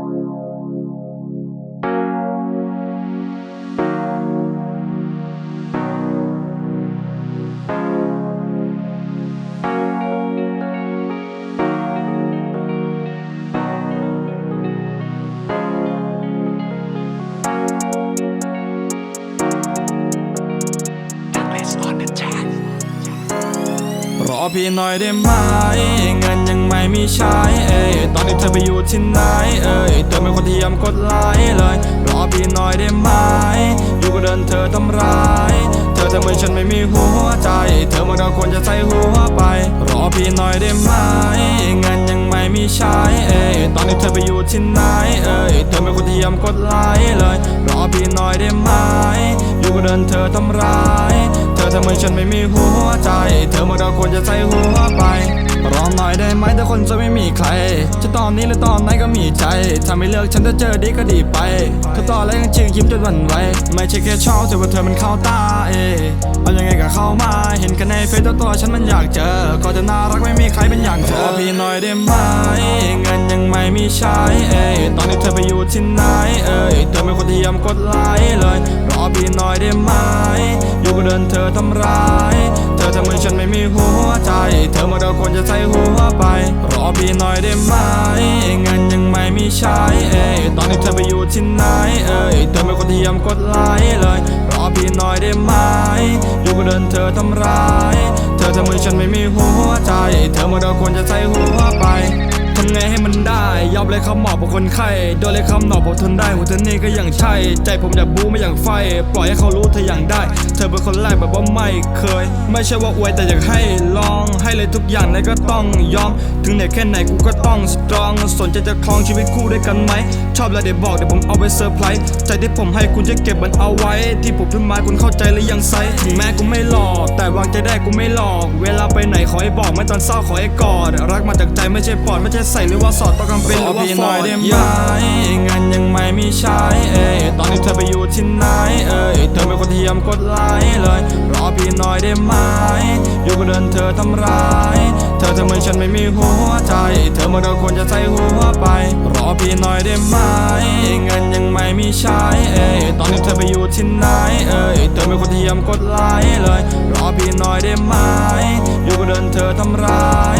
Thank you. รอพี่หน่อยได้ไหม เงินยังไม่มีใช้เอ้ยตอนนี้เธอไปอยู่ที่ไหนเอ้ยเธอเป็นคนที่ยำกดไลค์เลยรอพี่หน่อยได้ไหม อยู่ก็เดินเธอทำร้าย เธอทำเหมือนฉันไม่มีหัวใจ เธอมาเราควรจะใส่หัวไป รอพี่หน่อยได้ไหม เงินยังไม่มีใช้เอ้ยตอนนี้เธอไปอยู่ที่ไหนเอ้ยเธอเป็นคนที่ยำกดไลค์เลยรอพี่หน่อยได้ไหม อยู่ก็เดินเธอทำร้าย ธอทำเหมือนฉันไม่มีหัวใจ เธอมาเราควรจะใส่หัวไป รอหน่อยได้ไหมถ้าคนจะไม่มีใคร จะตอนนี้หรือตอนไหนก็มีใจ ถ้าไม่เลือกฉันจะเจอดีก็ดีไปเธอต่อแล้วยังจืดยิ้มจนหวั่นไหวไม่ใช่แค่ชอบแต่ว่าเธอมันเข้าตาเอยเอายังไงก็เข้ามา เห็นกันในเฟซตัวตัวฉันมันอยากเจอ ก็จะน่ารักไม่มีใครเป็นอย่างเธอรอพี่หน่อยได้ไหมเงินยังไม่มีใช้เอยตอนนี้เธอไปอยู่ที่ไหนเอยเธอเป็นคนที่ยำกดไลค์เลย รอพี่หน่อยได้ไหม เดินเธอทำร้าย เธอทำเหมือนฉันไม่มีหัวใจ เธอมาเราควรจะใส่หัวไป รอพี่หน่อยได้ไหมเงินยังไม่มีใช้เอ้ยตอนนี้เธอไปอยู่ที่ไหนเอ้ยเธอเป็นคนที่ยำกดไลค์เลย รอพี่หน่อยได้ไหมอยู่ก็เดินเธอทำร้าย เธอทำเหมือนฉันไม่มีหัวใจ เธอมาเราควรจะใส่หัวไป ทำไงให้มันได้ยอมเลยคำหมอบของคนไข้โดนเลยคำหนอบผมทนได้หัวเธอนี่ก็ยังใช่ ใจผมอยากบู๊ไม่อย่ากไฟ ปล่อยให้เขารู้เธออย่างได้ เธอเป็นคนแรกแบบว่าไม่เคย ไม่ใช่ว่าอวยแต่อยากให้ลอง ให้เลยทุกอย่างไหนก็ต้องยอม ถึงเหนแค่ไหนกูก็ต้องสตรอง สนใจจะครองชีวิตคู่ด้วยกันไหม ชอบแล้วเดี๋ยวบอกเดี๋ยวผมเอาไปเซอร์ไพรส์ใจที่ผมให้คุณจะเก็บมันเอาไว้ ที่ผมพูดมาคุณเข้าใจหรือยังไซถึงแม้กูไม่หลอก แต่วางใจได้กูไม่หลอก เวลาไปไหนขอให้บอกไม่ตอนเศร้าขอให้กอด รักมาจากใจไม่ใช่ปอดไม่ใช่ใส่หรือว่าสอดต้องกำเป็นหรือว่าฟอดได้ไหมเงินยังไม่มีใช้เอ้ยตอนนี้เธอไปอยู่ที่ไหนเอ้ยเธอเป็นคนที่ยำกดไลค์เลยรอพี่หน่อยได้ไหมอยู่ก็เดินเธอทำร้าย เธอทำเหมือนฉันไม่มีหัวใจ เธอมาเราควรจะใส่หัวไป รอพี่หน่อยได้ไหมเงินยังไม่มีใช้เอ้ยตอนนี้เธอไปอยู่ที่ไหนเอ้ยเธอเป็นคนที่ยำกดไลค์เลยรอพี่หน่อยได้ไหมอยู่ก็เดินเธอทำร้ายเธอทำเห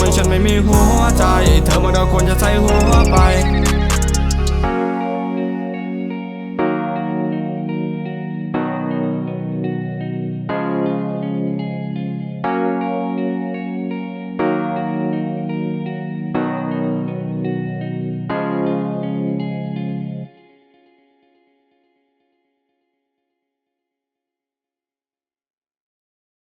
มือนฉันไม่มีหัวใจ เธอมาเราควรจะใส่หัวไป